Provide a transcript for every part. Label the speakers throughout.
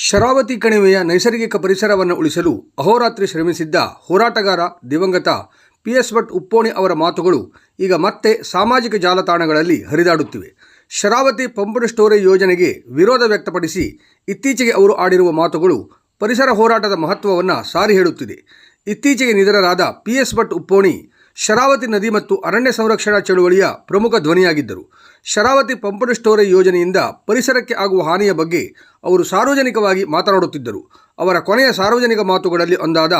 Speaker 1: ಶರಾವತಿ ಕಣಿವೆಯ ನೈಸರ್ಗಿಕ ಪರಿಸರವನ್ನು ಉಳಿಸಲು ಅಹೋರಾತ್ರಿ ಶ್ರಮಿಸಿದ್ದ ಹೋರಾಟಗಾರ ದಿವಂಗತ ಪಿ ಎಸ್ ಭಟ್ ಉಪ್ಪೋಣಿ ಅವರ ಮಾತುಗಳು ಈಗ ಮತ್ತೆ ಸಾಮಾಜಿಕ ಜಾಲತಾಣಗಳಲ್ಲಿ ಹರಿದಾಡುತ್ತಿವೆ. ಶರಾವತಿ ಪಂಪನ ಸ್ಟೋರೇಜ್ ಯೋಜನೆಗೆ ವಿರೋಧ ವ್ಯಕ್ತಪಡಿಸಿ ಇತ್ತೀಚೆಗೆ ಅವರು ಆಡಿರುವ ಮಾತುಗಳು ಪರಿಸರ ಹೋರಾಟದ ಮಹತ್ವವನ್ನು ಸಾರಿ ಹೇಳುತ್ತಿದೆ. ಇತ್ತೀಚೆಗೆ ನಿಧನರಾದ ಪಿ ಎಸ್ ಭಟ್ ಉಪ್ಪೋಣಿ ಶರಾವತಿ ನದಿ ಮತ್ತು ಅರಣ್ಯ ಸಂರಕ್ಷಣಾ ಚಳುವಳಿಯ ಪ್ರಮುಖ ಧ್ವನಿಯಾಗಿದ್ದರು. ಶರಾವತಿ ಪಂಪನ ಸ್ಟೋರೇಜ್ ಯೋಜನೆಯಿಂದ ಪರಿಸರಕ್ಕೆ ಆಗುವ ಹಾನಿಯ ಬಗ್ಗೆ ಅವರು ಸಾರ್ವಜನಿಕವಾಗಿ ಮಾತನಾಡುತ್ತಿದ್ದರು. ಅವರ ಕೊನೆಯ ಸಾರ್ವಜನಿಕ ಮಾತುಗಳಲ್ಲಿ ಒಂದಾದ,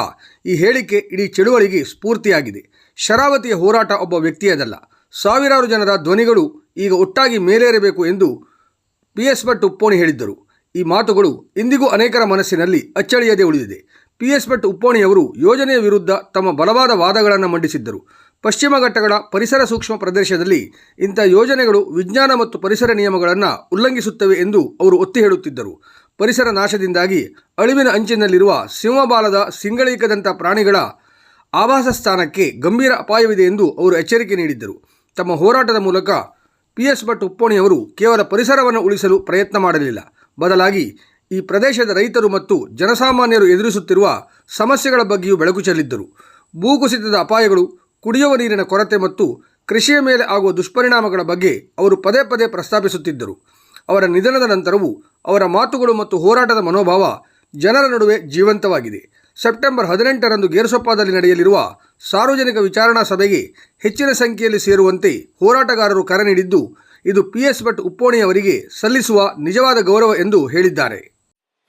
Speaker 1: ಈ ಹೇಳಿಕೆ ಇಡೀ ಚಳುವಳಿಗೆ ಸ್ಫೂರ್ತಿಯಾಗಿದೆ. ಶರಾವತಿಯ ಹೋರಾಟ ಒಬ್ಬ ವ್ಯಕ್ತಿಯದಲ್ಲ. ಸಾವಿರಾರು ಜನರ ಧ್ವನಿಗಳು ಈಗ ಒಟ್ಟಾಗಿ ಮೇಲೇರಬೇಕು ಎಂದು ಪಿ ಎಸ್ ಭಟ್ ಉಪ್ಪೋಣಿ ಹೇಳಿದ್ದರು. ಈ ಮಾತುಗಳು ಇಂದಿಗೂ ಅನೇಕರ ಮನಸ್ಸಿನಲ್ಲಿ ಅಚ್ಚಳಿಯದೆ ಉಳಿದಿದೆ. ಪಿ ಎಸ್ ಭಟ್ ಉಪ್ಪೋಣಿಯವರು ಯೋಜನೆಯ ವಿರುದ್ಧ ತಮ್ಮ ಬಲವಾದ ವಾದಗಳನ್ನು ಮಂಡಿಸಿದ್ದರು. ಪಶ್ಚಿಮ ಘಟ್ಟಗಳ ಪರಿಸರ ಸೂಕ್ಷ್ಮ ಪ್ರದೇಶದಲ್ಲಿ ಇಂಥ ಯೋಜನೆಗಳು ವಿಜ್ಞಾನ ಮತ್ತು ಪರಿಸರ ನಿಯಮಗಳನ್ನು ಉಲ್ಲಂಘಿಸುತ್ತವೆ ಎಂದು ಅವರು ಒತ್ತಿ ಹೇಳುತ್ತಿದ್ದರು. ಪರಿಸರ ನಾಶದಿಂದಾಗಿ ಅಳಿವಿನ ಅಂಚಿನಲ್ಲಿರುವ ಸಿಂಹಬಾಲದ ಸಿಂಗಳೀಕದಂಥ ಪ್ರಾಣಿಗಳ ಆವಾಸ ಸ್ಥಾನಕ್ಕೆ ಗಂಭೀರ ಅಪಾಯವಿದೆ ಎಂದು ಅವರು ಎಚ್ಚರಿಕೆ ನೀಡಿದ್ದರು. ತಮ್ಮ ಹೋರಾಟದ ಮೂಲಕ ಪಿ ಎಸ್ ಭಟ್ ಉಪ್ಪೋಣಿಯವರು ಕೇವಲ ಪರಿಸರವನ್ನು ಉಳಿಸಲು ಪ್ರಯತ್ನ ಮಾಡಲಿಲ್ಲ. ಬದಲಾಗಿ ಈ ಪ್ರದೇಶದ ರೈತರು ಮತ್ತು ಜನಸಾಮಾನ್ಯರು ಎದುರಿಸುತ್ತಿರುವ ಸಮಸ್ಯೆಗಳ ಬಗ್ಗೆಯೂ ಬೆಳಕು ಚೆಲ್ಲಿದ್ದರು. ಭೂಕುಸಿತದ ಅಪಾಯಗಳು ಕುಡಿಯುವ ನೀರಿನ ಕೊರತೆ ಮತ್ತು ಕೃಷಿಯ ಮೇಲೆ ಆಗುವ ದುಷ್ಪರಿಣಾಮಗಳ ಬಗ್ಗೆ ಅವರು ಪದೇ ಪದೇ ಪ್ರಸ್ತಾಪಿಸುತ್ತಿದ್ದರು. ಅವರ ನಿಧನದ ನಂತರವೂ ಅವರ ಮಾತುಗಳು ಮತ್ತು ಹೋರಾಟದ ಮನೋಭಾವ ಜನರ ನಡುವೆ ಜೀವಂತವಾಗಿದೆ. ಸೆಪ್ಟೆಂಬರ್ ಹದಿನೆಂಟರಂದು ಗೇರ್ಸೊಪ್ಪದಲ್ಲಿ ನಡೆಯಲಿರುವ ಸಾರ್ವಜನಿಕ ವಿಚಾರಣಾ ಸಭೆಗೆ ಹೆಚ್ಚಿನ ಸಂಖ್ಯೆಯಲ್ಲಿ ಸೇರುವಂತೆ ಹೋರಾಟಗಾರರು ಕರೆ ನೀಡಿದ್ದು, ಇದು ಪಿ ಎಸ್ ಭಟ್ ಉಪ್ಪೋಣಿಯವರಿಗೆ ಸಲ್ಲಿಸುವ ನಿಜವಾದ ಗೌರವ ಎಂದು ಹೇಳಿದ್ದಾರೆ.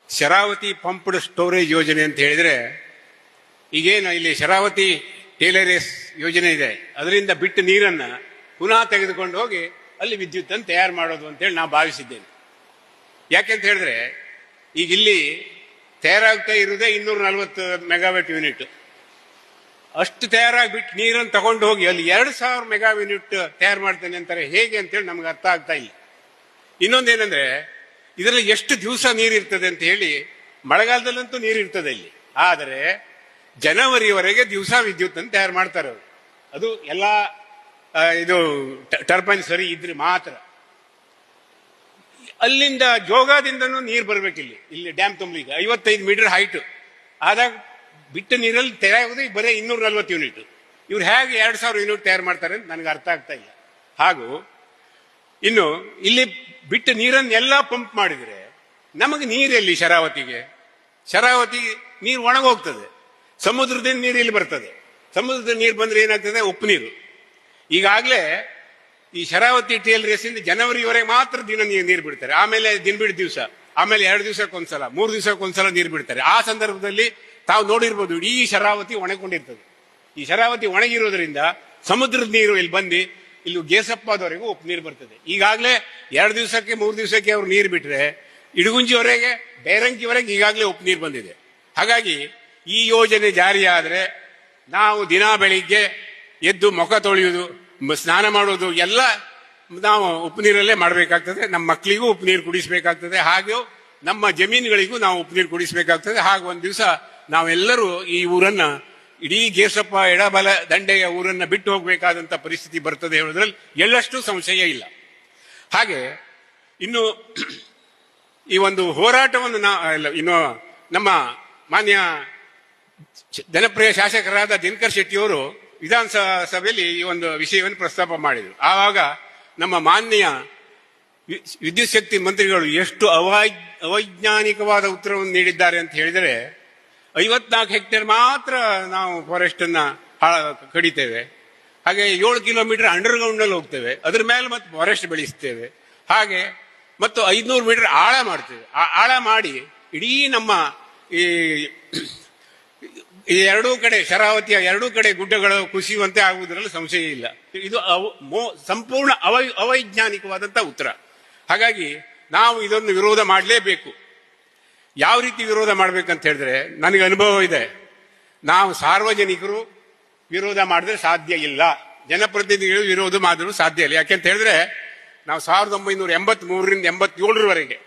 Speaker 2: ಶರಾವತಿ ಪಂಪ್ಡ್ ಸ್ಟೋರೇಜ್ ಯೋಜನೆ ಅಂತ ಹೇಳಿದರೆ, ಈಗೇನು ಇಲ್ಲಿ ಶರಾವತಿ ಟೇಲರೇಸ್ ಯೋಜನೆ ಇದೆ. ಅದರಿಂದ ಬಿಟ್ಟು ನೀರನ್ನ ಪುನಃ ತೆಗೆದುಕೊಂಡು ಹೋಗಿ ಅಲ್ಲಿ ವಿದ್ಯುತ್ ಅನ್ನು ತಯಾರು ಮಾಡೋದು ಅಂತೇಳಿ ನಾವು ಭಾವಿಸಿದ್ದೇನೆ ಯಾಕೆಂತ ಹೇಳಿದ್ರೆ, ಈಗ ಇಲ್ಲಿ ತಯಾರಾಗ್ತಾ ಇರುವುದೇ ಇನ್ನೂರ ನಲವತ್ತು ಮೆಗಾವ್ಯಾಟ್ ಯೂನಿಟ್. ಅಷ್ಟು ತಯಾರಾಗಿ ಬಿಟ್ಟು ನೀರನ್ನು ತಗೊಂಡು ಹೋಗಿ ಅಲ್ಲಿ ಎರಡು ಸಾವಿರ ಮೆಗಾ ಯೂನಿಟ್ ತಯಾರು ಮಾಡ್ತೇನೆ ಅಂತಾರೆ, ಹೇಗೆ ಅಂತೇಳಿ ನಮ್ಗೆ ಅರ್ಥ ಆಗ್ತಾ ಇಲ್ಲ. ಇನ್ನೊಂದೇನೆಂದ್ರೆ, ಇದರಲ್ಲಿ ಎಷ್ಟು ದಿವಸ ನೀರು ಇರ್ತದೆ ಅಂತ ಹೇಳಿ, ಮಳೆಗಾಲದಲ್ಲಂತೂ ನೀರು ಇರ್ತದೆ ಇಲ್ಲಿ. ಆದರೆ ಜನವರಿವರೆಗೆ ದಿವಸ ವಿದ್ಯುತ್ ಅಂತ ತಯಾರು ಮಾಡ್ತಾರೆ ಅವರು. ಅದು ಎಲ್ಲ ಇದು ಟರ್ಬೈನ್ ಸರಿ ಇದ್ರೆ ಮಾತ್ರ. ಅಲ್ಲಿಂದ ಜೋಗದಿಂದನೂ ನೀರು ಬರ್ಬೇಕಿಲ್ಲಿ. ಇಲ್ಲಿ ಇಲ್ಲಿ ಡ್ಯಾಮ್ ತುಂಬಲಿಕ್ಕೆ ಐವತ್ತೈದು ಮೀಟರ್ ಹೈಟ್ ಆದಾಗ ಬಿಟ್ಟ ನೀರಲ್ಲಿ ತೆರೆಯುವುದು ಬರೀ ಇನ್ನೂರ ನಲ್ವತ್ತು ಯೂನಿಟ್ ಇವ್ರು ಹೇಗೆ ಎರಡು ಸಾವಿರ ಯೂನಿಟ್ ತಯಾರು ಮಾಡ್ತಾರೆ ಅಂತ ನನಗೆ ಅರ್ಥ ಆಗ್ತಾ ಇಲ್ಲ. ಹಾಗೂ ಇನ್ನು ಇಲ್ಲಿ ಬಿಟ್ಟ ನೀರನ್ನೆಲ್ಲ ಪಂಪ್ ಮಾಡಿದ್ರೆ ನಮಗೆ ನೀರೆಲ್ಲಿ ಶರಾವತಿಗೆ? ಶರಾವತಿ ನೀರು ಒಣಗೋಗ್ತದೆ. ಸಮುದ್ರದಿಂದ ನೀರು ಇಲ್ಲಿ ಬರ್ತದೆ. ಸಮುದ್ರದ ನೀರು ಬಂದ್ರೆ ಏನಾಗ್ತದೆ? ಉಪ್ಪು ನೀರು. ಈಗಾಗಲೇ ಈ ಶರಾವತಿ ಟೇಲ್ ರೇಸಿಂದ ಜನವರಿವರೆಗೆ ಮಾತ್ರ ದಿನ ನೀರು ಬಿಡ್ತಾರೆ. ಆಮೇಲೆ ದಿನ ಬಿಡ್ ದಿವಸ. ಆಮೇಲೆ ಎರಡು ದಿವಸಕ್ಕೊಂದ್ಸಲ, ಮೂರು ದಿವಸಕ್ಕೊಂದ್ಸಲ ನೀರು ಬಿಡ್ತಾರೆ. ಆ ಸಂದರ್ಭದಲ್ಲಿ ತಾವು ನೋಡಿರ್ಬೋದು, ಇಡೀ ಶರಾವತಿ ಒಣಗೊಂಡಿರ್ತದೆ. ಈ ಶರಾವತಿ ಒಣಗಿರೋದ್ರಿಂದ ಸಮುದ್ರದ ನೀರು ಇಲ್ಲಿ ಬಂದು ಇಲ್ಲಿ ಗೇಸಪ್ಪದವರೆಗೂ ಉಪ್ಪು ನೀರು ಬರ್ತದೆ. ಈಗಾಗಲೇ ಎರಡು ದಿವಸಕ್ಕೆ, ಮೂರು ದಿವಸಕ್ಕೆ ಅವರು ನೀರು ಬಿಟ್ಟರೆ ಇಡಗುಂಜಿವರೆಗೆ, ಬೇರಂಕಿವರೆಗೆ ಈಗಾಗಲೇ ಉಪ್ಪು ನೀರು ಬಂದಿದೆ. ಹಾಗಾಗಿ ಈ ಯೋಜನೆ ಜಾರಿಯಾದರೆ ನಾವು ದಿನ ಬೆಳಿಗ್ಗೆ ಎದ್ದು ಮುಖ ತೊಳೆಯುವುದು ಸ್ನಾನ ಮಾಡುವುದು ಎಲ್ಲ ನಾವು ಉಪ್ಪು ನೀರಲ್ಲೇ ಮಾಡಬೇಕಾಗ್ತದೆ. ನಮ್ಮ ಮಕ್ಕಳಿಗೂ ಉಪ್ಪು ನೀರು ಕುಡಿಸಬೇಕಾಗ್ತದೆ. ಹಾಗೂ ನಮ್ಮ ಜಮೀನುಗಳಿಗೂ ನಾವು ಉಪ್ಪು ನೀರು ಕುಡಿಸಬೇಕಾಗ್ತದೆ. ಹಾಗೂ ಒಂದು ದಿವಸ ನಾವೆಲ್ಲರೂ ಈ ಊರನ್ನ, ಇಡೀ ಗೇಸಪ್ಪ ಎಡಬಲ ದಂಡೆಯ ಊರನ್ನ ಬಿಟ್ಟು ಹೋಗಬೇಕಾದಂತ ಪರಿಸ್ಥಿತಿ ಬರ್ತದೆ ಹೇಳೋದ್ರಲ್ಲಿ ಎಳ್ಳಷ್ಟು ಸಂಶಯ ಇಲ್ಲ. ಹಾಗೆ ಇನ್ನು ಈ ಒಂದು ಹೋರಾಟವನ್ನು ನಾ ಇನ್ನು ನಮ್ಮ ಮಾನ್ಯ ಜನಪ್ರಿಯ ಶಾಸಕರಾದ ದಿನಕರ್ ಶೆಟ್ಟಿಯವರು ವಿಧಾನಸಭೆಯಲ್ಲಿ ಈ ಒಂದು ವಿಷಯವನ್ನು ಪ್ರಸ್ತಾಪ ಮಾಡಿದರು. ಆವಾಗ ನಮ್ಮ ಮಾನ್ಯ ವಿದ್ಯುತ್ ಶಕ್ತಿ ಮಂತ್ರಿಗಳು ಎಷ್ಟು ಅವೈ ಅವೈಜ್ಞಾನಿಕವಾದ ಉತ್ತರವನ್ನು ನೀಡಿದ್ದಾರೆ ಅಂತ ಹೇಳಿದರೆ, ಐವತ್ನಾಲ್ಕು ಹೆಕ್ಟೇರ್ ಮಾತ್ರ ನಾವು ಫಾರೆಸ್ಟ್ ಅನ್ನ ಕಡಿತೇವೆ. ಹಾಗೆ ಏಳು ಕಿಲೋಮೀಟರ್ ಅಂಡರ್ಗ್ರೌಂಡ್ನಲ್ಲಿ ಹೋಗ್ತೇವೆ. ಅದ್ರ ಮೇಲೆ ಮತ್ತೆ ಫಾರೆಸ್ಟ್ ಬೆಳೆಸ್ತೇವೆ. ಹಾಗೆ ಮತ್ತು ಐದ್ನೂರು ಮೀಟರ್ ಆಳ ಮಾಡ್ತೇವೆ. ಆ, ಆಳ ಮಾಡಿ ಇಡೀ ನಮ್ಮ ಈ ಈ ಎರಡೂ ಕಡೆ ಶರಾವತಿಯ ಎರಡೂ ಕಡೆ ಗುಡ್ಡಗಳು ಕುಸಿಯುವಂತೆ ಆಗುವುದರಲ್ಲಿ ಸಂಶಯ ಇಲ್ಲ. ಇದು ಸಂಪೂರ್ಣ ಅವೈ, ಅವೈಜ್ಞಾನಿಕವಾದಂತ ಉತ್ತರ. ಹಾಗಾಗಿ ನಾವು ಇದನ್ನು ವಿರೋಧ ಮಾಡಲೇಬೇಕು. ಯಾವ ರೀತಿ ವಿರೋಧ ಮಾಡಬೇಕಂತ ಹೇಳಿದ್ರೆ ನನಗೆ ಅನುಭವ ಇದೆ. ನಾವು ಸಾರ್ವಜನಿಕರು ವಿರೋಧ ಮಾಡಿದ್ರೆ ಸಾಧ್ಯ ಇಲ್ಲ. ಜನಪ್ರತಿನಿಧಿಗಳು ವಿರೋಧ ಮಾಡಿದ್ರು ಸಾಧ್ಯ ಇಲ್ಲ. ಯಾಕೆಂತ ಹೇಳಿದ್ರೆ ನಾವು ಸಾವಿರದ ಒಂಬೈನೂರ ಎಂಬತ್ ಮೂರರಿಂದ ಎಂಬತ್ತೇಳರವರೆಗೆ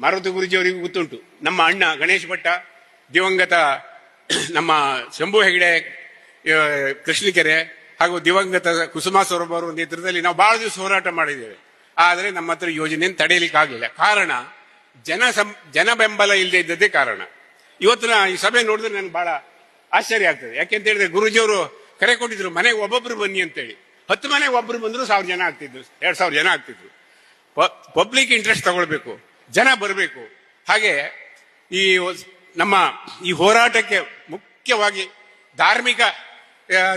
Speaker 2: ಮಾರುತಿ ಗುರುಜಿಯವರಿಗೂ ಗೊತ್ತುಂಟು. ನಮ್ಮ ಅಣ್ಣ ಗಣೇಶ್ ಭಟ್ಟ ದಿವಂಗತ ನಮ್ಮ ಶಂಭು ಹೆಗಡೆ ಕೃಷ್ಣಿಕೆರೆ ಹಾಗೂ ದಿವಂಗತ ಕುಸುಮಾ ಸೌರಭ್ ನೇತೃತ್ವದಲ್ಲಿ ನಾವು ಬಹಳ ದಿವಸ ಹೋರಾಟ ಮಾಡಿದ್ದೇವೆ. ಆದರೆ ನಮ್ಮ ಹತ್ರ ಯೋಜನೆಯನ್ನು ತಡೆಯಲಿಕ್ಕೆ ಆಗಲಿಲ್ಲ ಕಾರಣ, ಜನ ಸಂ, ಜನ ಬೆಂಬಲ ಇಲ್ಲದೆ ಇದ್ದದ್ದೇ ಕಾರಣ. ಇವತ್ತು ನಾ ಈ ಸಭೆ ನೋಡಿದ್ರೆ ನನಗೆ ಬಹಳ ಆಶ್ಚರ್ಯ ಆಗ್ತದೆ. ಯಾಕೆಂತ ಹೇಳಿದ್ರೆ ಗುರುಜಿಯವರು ಕರೆ ಕೊಟ್ಟಿದ್ರು, ಮನೆಗೆ ಒಬ್ಬೊಬ್ರು ಬನ್ನಿ ಅಂತೇಳಿ. ಹತ್ತು ಮನೆಗೆ ಒಬ್ರು ಬಂದ್ರು ಸಾವಿರ ಜನ ಆಗ್ತಿದ್ರು, ಎರಡ್ ಸಾವಿರ ಜನ ಆಗ್ತಿದ್ರು. ಪಬ್ಲಿಕ್ ಇಂಟ್ರೆಸ್ಟ್ ತಗೊಳ್ಬೇಕು, ಜನ ಬರಬೇಕು. ಹಾಗೆ ಈ ನಮ್ಮ ಈ ಹೋರಾಟಕ್ಕೆ ಮುಖ್ಯವಾಗಿ ಧಾರ್ಮಿಕ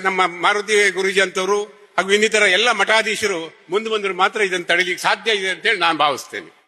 Speaker 2: ನಮ್ಮ ಮಾರುತಿ ಗುರುಜಿ ಅಂತವರು ಹಾಗೂ ಇನ್ನಿತರ ಎಲ್ಲ ಮಠಾಧೀಶರು ಮುಂದೆ ಬಂದರು ಮಾತ್ರ ಇದನ್ನು ತಡೀಲಿಕ್ಕೆ ಸಾಧ್ಯ ಇದೆ ಅಂತೇಳಿ ನಾನು ಭಾವಿಸ್ತೇನೆ.